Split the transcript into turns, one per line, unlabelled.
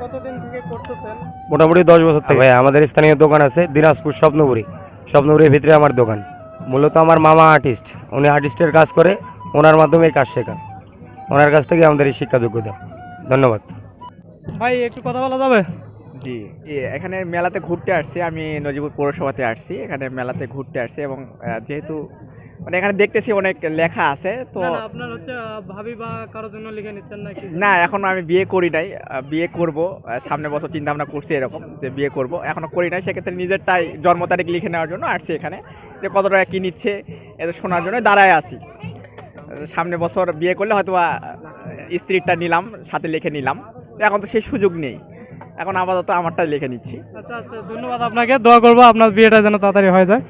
কতদিন থেকে করতেছেন?
মোটামুটি দশ বছর থেকে। ভাই আমাদের স্থানীয় দোকান আছে দিনাজপুর স্বপ্নপুরি। স্বপ্নপুরের ভিতরে আমার দোকান। মূলত আমার মামা আর্টিস্ট। উনি আর্টিস্টের কাজ করে ওনার মাধ্যমে কাজ শেখা ওনার কাছ থেকে আমাদের এই শিক্ষা যোগ্যতা ধন্যবাদ।
ভাই একটু কথা বলা যাবে?
জি। এখানে মেলাতে ঘুরতে আসছি। আমি নজিপুর পৌরসভাতে আসছি। এখানে মেলাতে ঘুরতে আসছি এবং যেহেতু মানে এখানে দেখতেছি অনেক লেখা আছে তো
আপনার হচ্ছে ভাবি বা কারোর জন্য লিখে নিচ্ছেন নাকি?
না এখনও আমি বিয়ে করি নাই বিয়ে করব আহ, সামনের বছর চিন্তা ভাবনা করছি এরকম যে বিয়ে করব এখনও করি নাই সেক্ষেত্রে নিজেরটাই জন্ম তারিখ লিখে নেওয়ার জন্য আসছি এখানে যে কত টাকা কি নিচ্ছে এটা শোনার জন্য দাঁড়ায় আছি। আহ, সামনের বছর বিয়ে করলে হয়তো বা, স্ত্রীরটা নিলাম সাথে লিখে নিলাম এখন তো সেই সুযোগ নেই এখন আপাতত আমারটাই লিখে নিচ্ছি।
আচ্ছা আচ্ছা ধন্যবাদ আপনাকে দোয়া করব আপনার বিয়েটা যেন তাড়াতাড়ি হয়ে যায়।